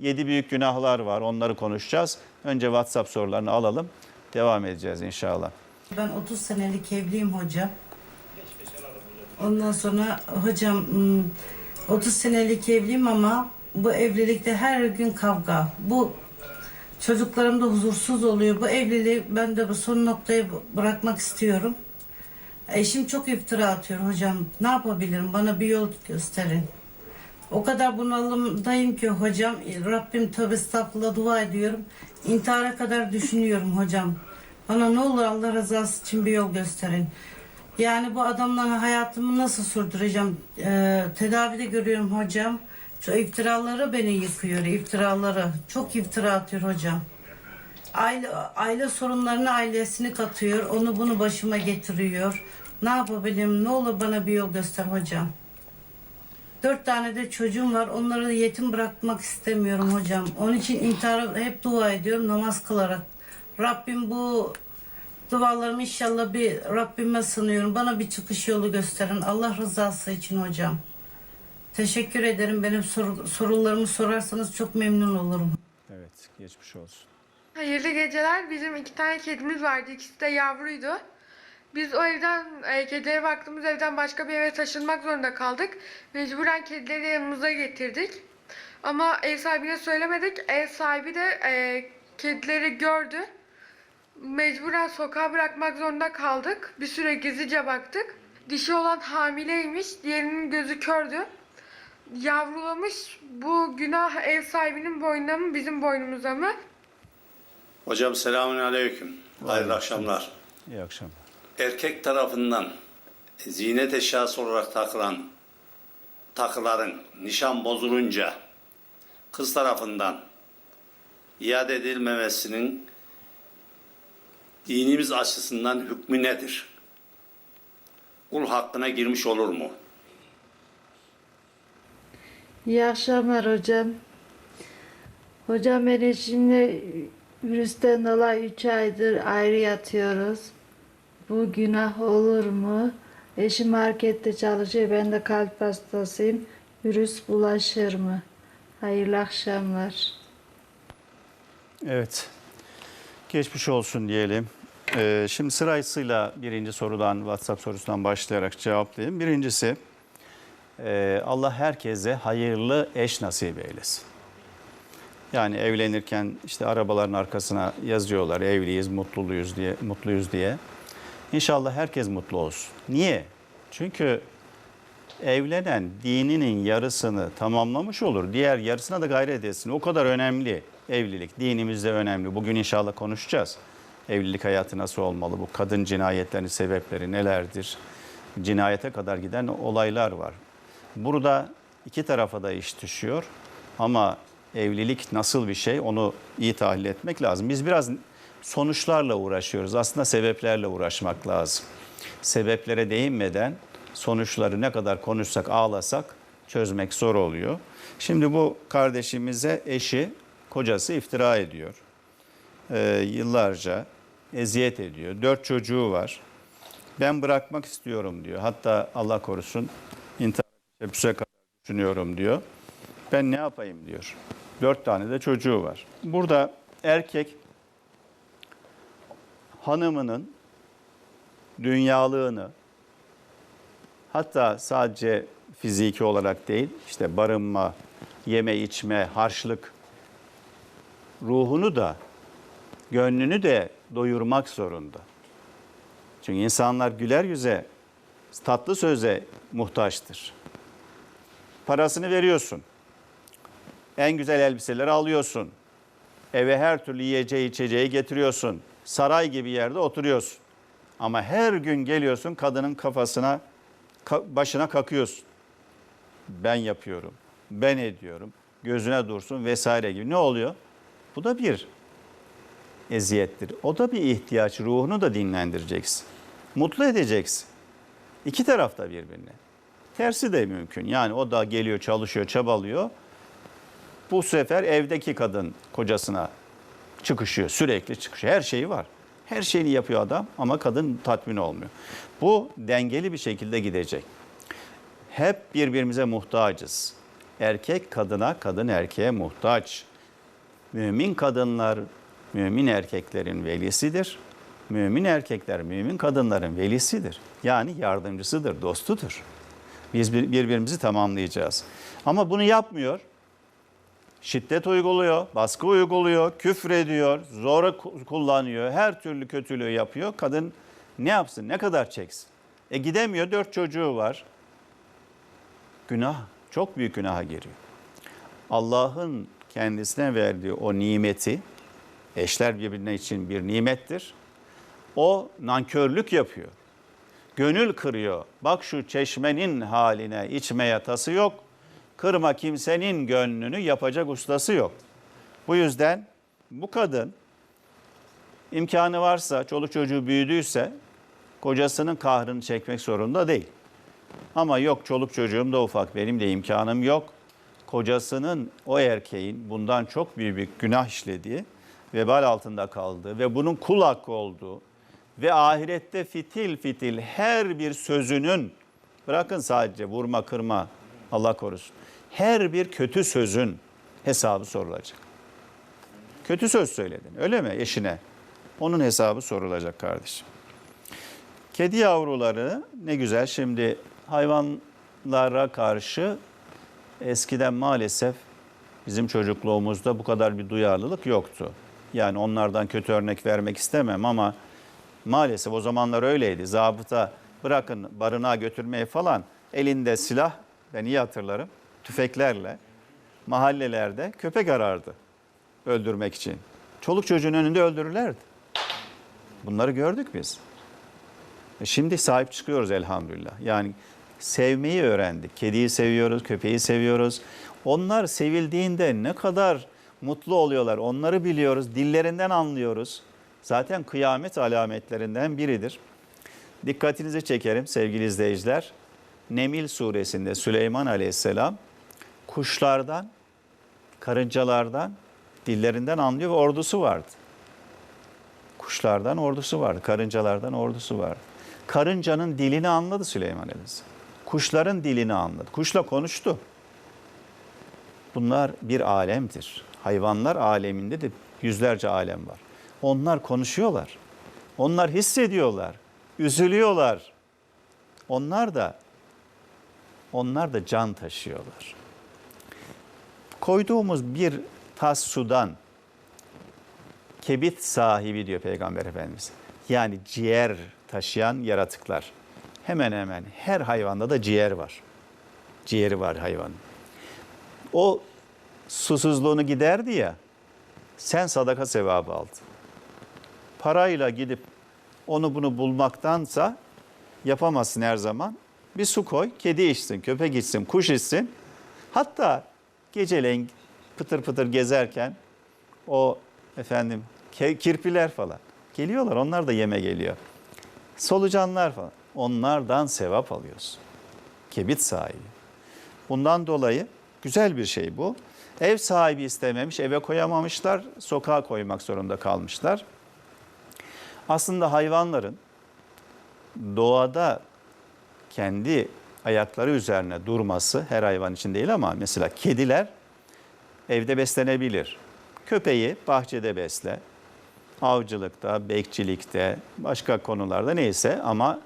Yedi büyük günahlar var. Onları konuşacağız. Önce WhatsApp sorularını alalım. Devam edeceğiz inşallah. Ben 30 senelik evliyim hocam. Ondan sonra hocam hmm, 30 senelik evliyim ama bu evlilikte her gün kavga. Bu çocuklarım da huzursuz oluyor. Bu evliliği ben de bu son noktaya bırakmak istiyorum. Eşim çok iftira atıyor hocam. Ne yapabilirim? Bana bir yol gösterin. O kadar bunalımdayım ki hocam. Rabbim tövbe estağfurullah dua ediyorum. İntihara kadar düşünüyorum hocam. Bana ne olur Allah rızası için bir yol gösterin. Yani bu adamla hayatımı nasıl sürdüreceğim? Ee, tedavide görüyorum hocam. Şu iftiraları beni yıkıyor, iftiraları. Çok iftira atıyor hocam. Aile, aile sorunlarını ailesini katıyor. Onu bunu başıma getiriyor. Ne yapabilirim? Ne olur bana bir yol göster hocam. Dört tane de çocuğum var. Onları da yetim bırakmak istemiyorum hocam. Onun için intihara hep dua ediyorum namaz kılarak. Rabbim bu dualarımı inşallah bir Rabbime sınıyorum. Bana bir çıkış yolu gösterin. Allah rızası için hocam. Teşekkür ederim. Benim soru- sorularımı sorarsanız çok memnun olurum. Evet, geçmiş olsun. Hayırlı geceler. Bizim iki tane kedimiz vardı. İkisi de yavruydu. Biz o evden, e, kedilere baktığımız evden başka bir eve taşınmak zorunda kaldık. Mecburen kedileri yanımıza getirdik. Ama ev sahibine söylemedik. Ev sahibi de e, kedileri gördü. Mecburen sokağa bırakmak zorunda kaldık. Bir süre gizlice baktık. Dişi olan hamileymiş, diğerinin gözü kördü. Yavrulamış. Bu günah ev sahibinin boynuna mı, bizim boynumuza mı? Hocam selamun aleyküm. Hayırlı akşamlar. İyi akşamlar. Erkek tarafından ziynet eşyası olarak takılan takıların nişan bozulunca kız tarafından iade edilmemesinin dinimiz açısından hükmü nedir? Kul hakkına girmiş olur mu? İyi akşamlar hocam. Hocam ben eşimle virüsten dolayı 3 aydır ayrı yatıyoruz. Bu günah olur mu? Eşim markette çalışıyor. Ben de kalp hastasıyım. Virüs bulaşır mı? Hayırlı akşamlar. Evet. Geçmiş olsun diyelim. Ee, şimdi sırasıyla birinci sorudan, WhatsApp sorusundan başlayarak cevaplayayım. Birincisi, e, Allah herkese hayırlı eş nasip eylesin. Yani evlenirken işte arabaların arkasına yazıyorlar evliyiz, mutluyuz diye, mutluyuz diye. İnşallah herkes mutlu olsun. Niye? Çünkü evlenen dininin yarısını tamamlamış olur. Diğer yarısına da gayret etsin. O kadar önemli evlilik. Dinimizde önemli. Bugün inşallah konuşacağız. Evlilik hayatı nasıl olmalı? Bu kadın cinayetlerinin sebepleri nelerdir? Cinayete kadar giden olaylar var. Burada iki tarafa da iş düşüyor. Ama evlilik nasıl bir şey onu iyi tahlil etmek lazım. Biz biraz sonuçlarla uğraşıyoruz. Aslında sebeplerle uğraşmak lazım. Sebeplere değinmeden sonuçları ne kadar konuşsak, ağlasak çözmek zor oluyor. Şimdi bu kardeşimize eşi, kocası iftira ediyor. Ee, yıllarca eziyet ediyor. Dört çocuğu var. Ben bırakmak istiyorum diyor. Hatta Allah korusun intihar teşebbüse kadar düşünüyorum diyor. Ben ne yapayım diyor. Dört tane de çocuğu var. Burada erkek hanımının dünyalığını hatta sadece fiziki olarak değil işte barınma, yeme içme, harçlık ruhunu da gönlünü de doyurmak zorunda. Çünkü insanlar güler yüze, tatlı söze muhtaçtır. Parasını veriyorsun. En güzel elbiseleri alıyorsun. Eve her türlü yiyeceği içeceği getiriyorsun. Saray gibi yerde oturuyorsun. Ama her gün geliyorsun kadının kafasına, ka- başına kakıyorsun. Ben yapıyorum, ben ediyorum, gözüne dursun vesaire gibi. Ne oluyor? Bu da bir eziyettir. O da bir ihtiyaç. Ruhunu da dinlendireceksin. Mutlu edeceksin. İki taraf da birbirine. Tersi de mümkün. Yani o da geliyor, çalışıyor, çabalıyor. Bu sefer evdeki kadın kocasına çıkışıyor, sürekli çıkışıyor. Her şeyi var. Her şeyini yapıyor adam ama kadın tatmin olmuyor. Bu dengeli bir şekilde gidecek. Hep birbirimize muhtacız. Erkek kadına, kadın erkeğe muhtaç. Mümin kadınlar mümin erkeklerin velisidir. Mümin erkekler mümin kadınların velisidir. Yani yardımcısıdır, dostudur. Biz bir- birbirimizi tamamlayacağız. Ama bunu yapmıyor. Şiddet uyguluyor, baskı uyguluyor, küfrediyor, zora ku- kullanıyor, her türlü kötülüğü yapıyor. Kadın ne yapsın, ne kadar çeksin? E gidemiyor, dört çocuğu var. Günah, çok büyük günaha giriyor. Allah'ın kendisine verdiği o nimeti, eşler birbirine için bir nimettir. O nankörlük yapıyor. Gönül kırıyor. Bak şu çeşmenin haline içmeye tası yok. Kırma kimsenin gönlünü yapacak ustası yok. Bu yüzden bu kadın imkanı varsa, çoluk çocuğu büyüdüyse kocasının kahrını çekmek zorunda değil. Ama yok çoluk çocuğum da ufak benim de imkanım yok. Kocasının o erkeğin bundan çok büyük bir günah işlediği, vebal altında kaldığı ve bunun kul hakkı olduğu ve ahirette fitil fitil her bir sözünün bırakın sadece vurma kırma Allah korusun. Her bir kötü sözün hesabı sorulacak. Kötü söz söyledin öyle mi eşine? Onun hesabı sorulacak kardeşim. Kedi yavruları ne güzel şimdi hayvanlara karşı eskiden maalesef bizim çocukluğumuzda bu kadar bir duyarlılık yoktu. Yani onlardan kötü örnek vermek istemem ama maalesef o zamanlar öyleydi. Zabıta bırakın barınağa götürmeyi falan elinde silah ben iyi hatırlarım tüfeklerle mahallelerde köpek arardı öldürmek için. Çoluk çocuğun önünde öldürürlerdi. Bunları gördük biz. E Şimdi sahip çıkıyoruz elhamdülillah. Yani sevmeyi öğrendik. Kediyi seviyoruz, köpeği seviyoruz. Onlar sevildiğinde ne kadar mutlu oluyorlar onları biliyoruz. Dillerinden anlıyoruz. Zaten kıyamet alametlerinden biridir. Dikkatinizi çekerim sevgili izleyiciler. Nemil suresinde Süleyman aleyhisselam kuşlardan, karıncalardan, dillerinden anlıyor ve ordusu vardı. Kuşlardan ordusu vardı, karıncalardan ordusu vardı. Karıncanın dilini anladı Süleyman Aleyhisselam. Kuşların dilini anladı. Kuşla konuştu. Bunlar bir alemdir. Hayvanlar aleminde de yüzlerce alem var. Onlar konuşuyorlar. Onlar hissediyorlar. Üzülüyorlar. Onlar da onlar da can taşıyorlar. Koyduğumuz bir tas sudan kebit sahibi diyor Peygamber Efendimiz. Yani ciğer taşıyan yaratıklar. Hemen hemen her hayvanda da ciğer var. Ciğeri var hayvanın. O susuzluğunu giderdi ya. Sen sadaka sevabı aldın. Parayla gidip onu bunu bulmaktansa yapamazsın her zaman. Bir su koy, kedi içsin, köpek içsin, kuş içsin. Hatta geceleyin pıtır pıtır gezerken o efendim kirpiler falan geliyorlar. Onlar da yeme geliyor. Solucanlar falan. Onlardan sevap alıyorsun. Kebit sahibi. Bundan dolayı güzel bir şey bu. Ev sahibi istememiş, eve koyamamışlar, sokağa koymak zorunda kalmışlar. Aslında hayvanların doğada kendi ayakları üzerine durması her hayvan için değil ama mesela kediler evde beslenebilir. Köpeği bahçede besle. Avcılıkta, bekçilikte, başka konularda neyse ama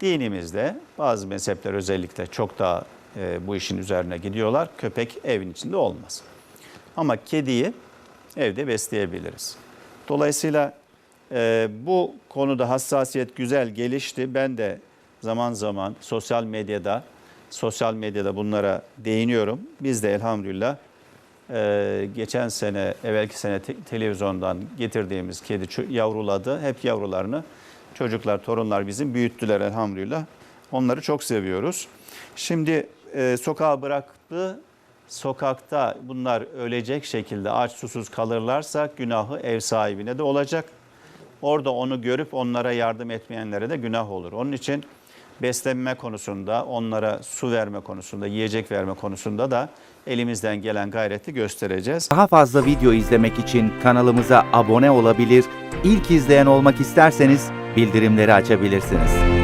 dinimizde bazı mezhepler özellikle çok daha e, bu işin üzerine gidiyorlar. Köpek evin içinde olmaz. Ama kediyi evde besleyebiliriz. Dolayısıyla e, bu konuda hassasiyet güzel gelişti. Ben de zaman zaman sosyal medyada sosyal medyada bunlara değiniyorum. Biz de elhamdülillah e, geçen sene, evvelki sene te- televizyondan getirdiğimiz kedi yavruladı. Hep yavrularını çocuklar, torunlar bizim büyüttüler elhamdülillah. Onları çok seviyoruz. Şimdi e, sokağa bıraktı. Sokakta bunlar ölecek şekilde aç susuz kalırlarsa günahı ev sahibine de olacak. Orada onu görüp onlara yardım etmeyenlere de günah olur. Onun için beslenme konusunda, onlara su verme konusunda, yiyecek verme konusunda da elimizden gelen gayreti göstereceğiz. Daha fazla video izlemek için kanalımıza abone olabilir, ilk izleyen olmak isterseniz bildirimleri açabilirsiniz.